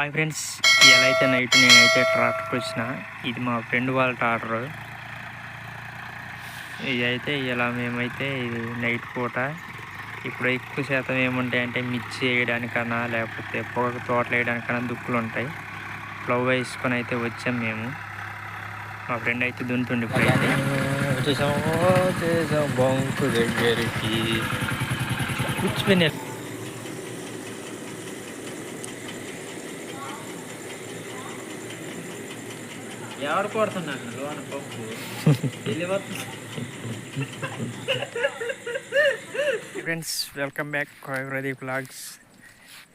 Hi friends ఎలా అయితే night నేనైతే ట్రాక్టర్కి వచ్చిన. ఇది మా ఫ్రెండ్ వాళ్ళ ట్రాక్టర్. ఇది అయితే ఇలా మేమైతే ఇది నైట్ పూట. ఇప్పుడు ఎక్కువ శాతం ఏముంటాయి అంటే మిర్చి వేయడానికన్నా లేకపోతే పొగకు తోటలు వేయడానికన్నా దుక్కులు ఉంటాయి. ప్లవ్ వేసుకొని అయితే వచ్చాం మేము. మా ఫ్రెండ్ అయితే దున్తుండి ఇప్పుడు వచ్చేసాం వచ్చేసాం ఎవరు కొడుతున్నాను లోన పప్పు? Friends welcome back Pradeep blogs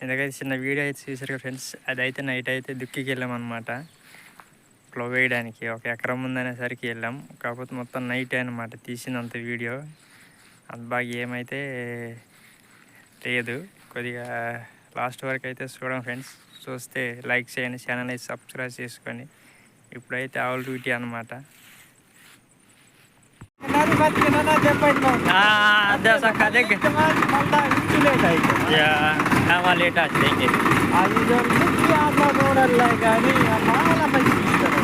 ఎందుకైతే చిన్న వీడియో అయితే చూసారు కదా ఫ్రెండ్స్ అదైతే నైట్ అయితే దుక్కికి వెళ్ళామన్నమాట క్లో వేయడానికి ఒక ఎకరం ఉందనేసరికి వెళ్ళాం. కాకపోతే మొత్తం నైట్ అనమాట తీసినంత వీడియో. అంత బాగా ఏమైతే లేదు. కొద్దిగా లాస్ట్ వరకు అయితే చూడండి ఫ్రెండ్స్ చూస్తే లైక్ చేయండి ఛానల్ అయితే సబ్స్క్రైబ్ చేసుకోండి. ఇప్పుడైతే ఆవుల డ్యూటీ అనమాట నాది బతికిన నా చెప్పండి లేట్ వచ్చేయండి ఐదు నుంచి అట్లా చూడలే కానీ మాల మంచి ఇస్తారు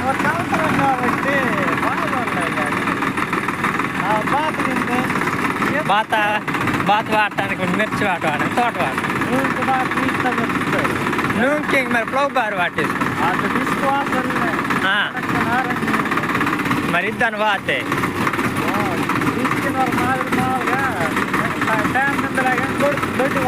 ఒక సంవత్సరం కాబట్టి బాగున్నాయి కానీ ఆ బాత నిందే బాత బాత వాడటానికి మిర్చి వాడటానికి తోట వాడ ఇంక బాగా ఇష్టం చెప్తారు నువ్వు ఇంకేం మరి ప్లవ్ బార్ వాటేసి అది తీసుకోవాల్సిందే మరి దాని వాతే తీసుకున్న వాళ్ళు మాదిరి మామూలుగా టైం నిందలే కానీ దొడ్డి దొడ్డి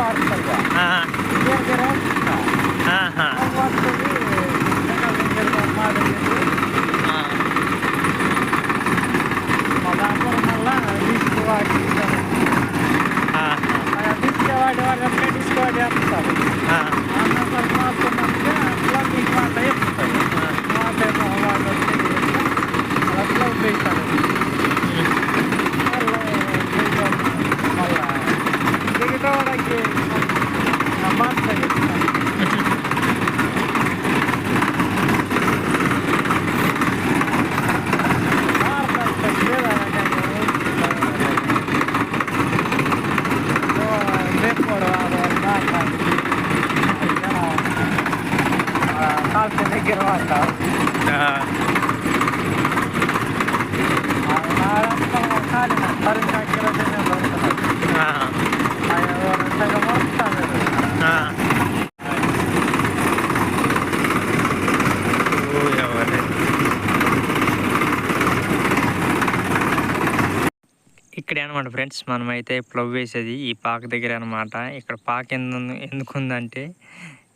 ఇక్కడే అనమాట ఫ్రెండ్స్ మనమైతే ప్లవ్ వేసేది ఈ పాక దగ్గర అనమాట ఇక్కడ పాక ఎందు ఎందుకు ఉందంటే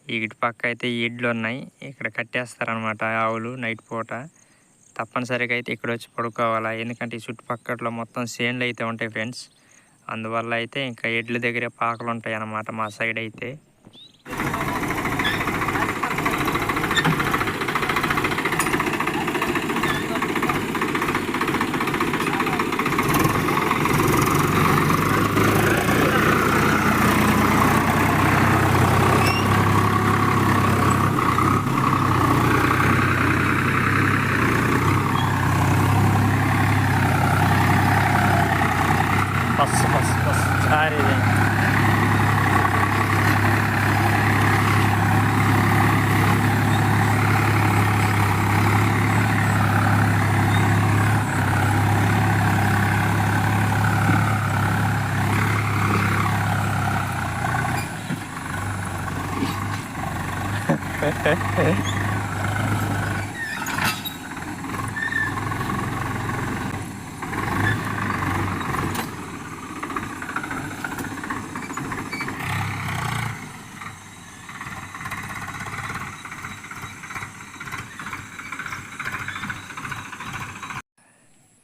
ఇటు పక్క అయితే ఈ ఎడ్లు ఉన్నాయి. ఇక్కడ కట్టేస్తారనమాట ఆవులు నైట్ పూట. తప్పనిసరిగా అయితే ఇక్కడ వచ్చి పడుకోవాలా. ఎందుకంటే ఈ చుట్టుపక్కల మొత్తం సేన్లు అయితే ఉంటాయి ఫ్రెండ్స్. అందువల్ల అయితే ఇంకా ఎడ్ల దగ్గరే పాకలు ఉంటాయి అన్నమాట మా సైడ్ అయితే.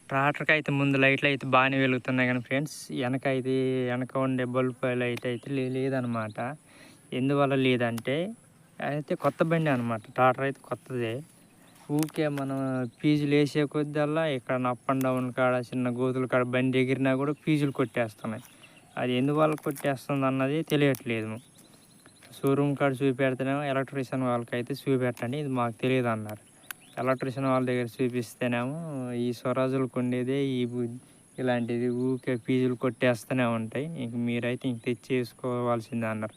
ట్రాక్టర్కి అయితే ముందు లైట్లు అయితే బాగానే వెలుగుతున్నాయి కానీ ఫ్రెండ్స్ వెనక అయితే వెనక ఉండే బల్బ్ లైట్ అయితే లే- లేదనమాట ఎందువల్ల లేదంటే అయితే కొత్త బండి అనమాట ట్రాక్టర్ అయితే కొత్తదే. ఊకే మనం ఫీజులు వేసే కొద్దల్లా ఇక్కడ అప్ అండ్ డౌన్ కాడ చిన్న గోతుల కాడ బండి ఎగిరినా కూడా ఫీజులు కొట్టేస్తున్నాయి. అది ఎందువల్ల కొట్టేస్తుంది అన్నది తెలియట్లేదు. షోరూమ్ కాడ చూపెడితేనేమో ఎలక్ట్రీషియన్ వాళ్ళకైతే చూపెట్టండి. ఇది మాకు తెలియదు అన్నారు. ఎలక్ట్రీషియన్ వాళ్ళ దగ్గర చూపిస్తేనేమో ఈ స్వరాజులకు ఉండేదే ఈ ఇలాంటిది ఊకే ఫీజులు కొట్టేస్తూనే ఉంటాయి. ఇంక మీరైతే ఇంక తెచ్చేసుకోవాల్సిందే అన్నారు.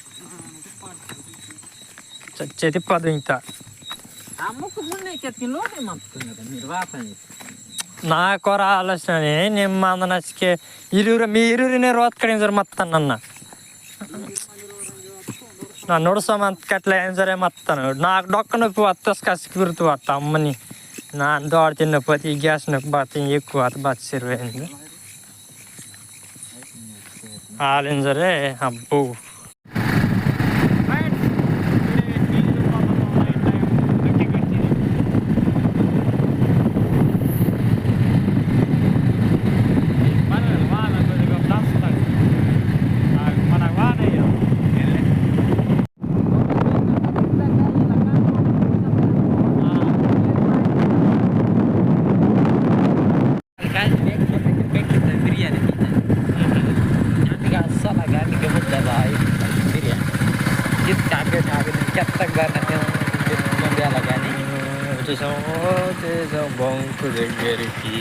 చచ్చేది పది ఇంత అమ్మకు మున్నే కెత్తి లోటే మంపుతుంది కదా మీరు వాసన నా కొర ఆలోచన నేను మంద నచ్చికే ఇరువురు మీ ఇరువురినే రోత కడిగిన సరే మత్తాను నన్న నా నుడసమంత అట్లా ఏం సరే మత్తాను నాకు డొక్క నొప్పి వస్తా కసికి గుర్తు వస్త అమ్మని నా దోడ తిన్నపోతే ఈ గ్యాస్ నొప్పి బాత ఎక్కువ అత బాత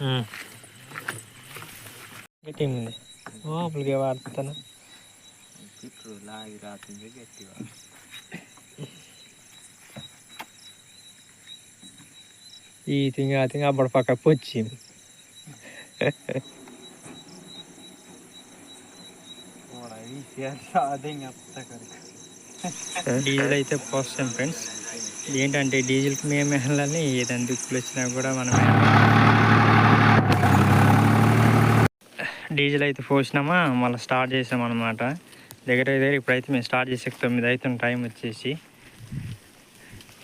మెరిసిపోయాము గట్టింది లోపలికి వాడుతాను ఇప్పుడు లాగి రాత్రి గట్టిగా ఈ తింగ ఆ తింగ అప్పటి పక్క వచ్చింది అదే డీజిల్ అయితే పోస్తాం ఫ్రెండ్స్ ఏంటంటే డీజిల్కి మేము వెళ్ళాలని ఏదైనా దిక్కులు వచ్చినా కూడా మనం Diesel అయితే పోసినామా మళ్ళీ స్టార్ట్ చేసాం అనమాట దగ్గర దగ్గర ఇప్పుడైతే మేము స్టార్ట్ చేసే తొమ్మిది అవుతుంది టైం వచ్చేసి.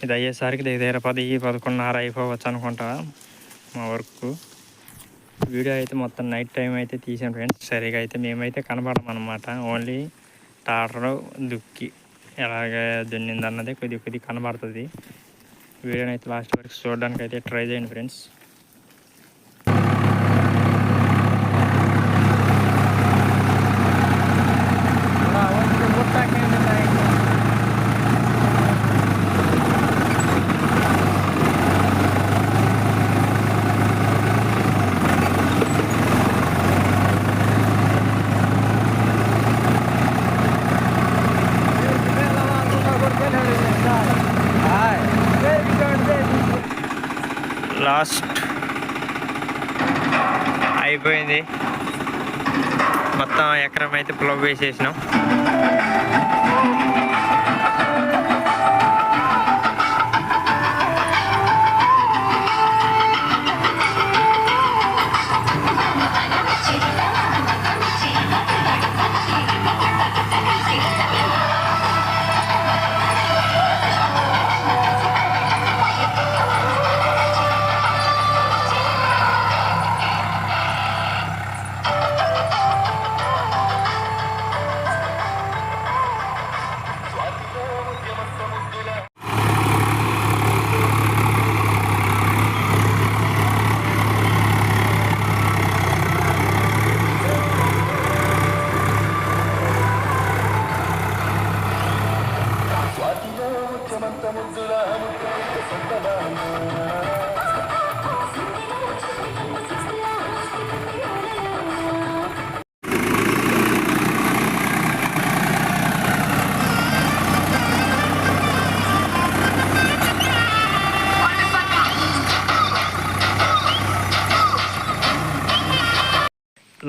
ఇది అయ్యేసరికి దగ్గర దగ్గర పది పదకొండున్నర అయిపోవచ్చు అనుకుంటా మా వర్క్. వీడియో అయితే మొత్తం నైట్ టైం అయితే తీసాం ఫ్రెండ్స్. సరిగా అయితే మేమైతే కనబడమన్నమాట. ఓన్లీ టాటర్ దుక్కి ఎలాగ దున్నింది అన్నది కొద్ది కొద్ది కనబడుతుంది. వీడియోని అయితే లాస్ట్ వరకు చూడడానికి అయితే ట్రై చేయండి ఫ్రెండ్స్. అయిపోయింది. మొత్తం ఎకరం అయితే ప్లవ్ వేసేసినాం.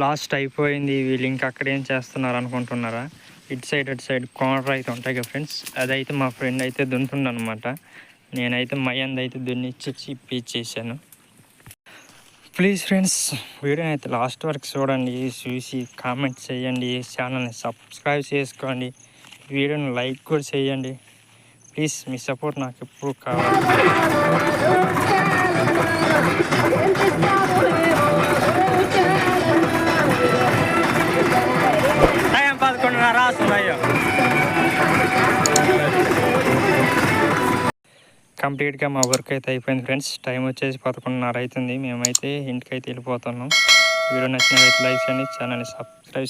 లాస్ట్ అయిపోయింది వీళ్ళు ఇంకా అక్కడ ఏం చేస్తున్నారు అనుకుంటున్నారా? ఇటు సైడ్ అటు సైడ్ కార్నర్ అయితే ఉంటాయి కదా ఫ్రెండ్స్ అదైతే మా ఫ్రెండ్ అయితే దున్నుతుండనమాట నేనైతే మయంది అయితే దున్నిచ్చి ఇప్పించేసాను ప్లీజ్ ఫ్రెండ్స్ వీడియోని అయితే లాస్ట్ వరకు చూడండి చూసి కామెంట్ చేయండి ఛానల్ని సబ్స్క్రైబ్ చేసుకోండి వీడియోని లైక్ కూడా చేయండి. ప్లీజ్ మీ సపోర్ట్ నాకు ఎప్పుడు కావాలి. కంప్లీట్గా మా వర్క్ అయితే అయిపోయింది ఫ్రెండ్స్ టైం వచ్చేసి పదకొండున్నర అవుతుంది. మేమైతే ఇంటికి అయితే వెళ్ళిపోతున్నాం. వీడియో నచ్చినట్లయితే లైక్ చేయండి ఛానల్ని సబ్స్క్రైబ్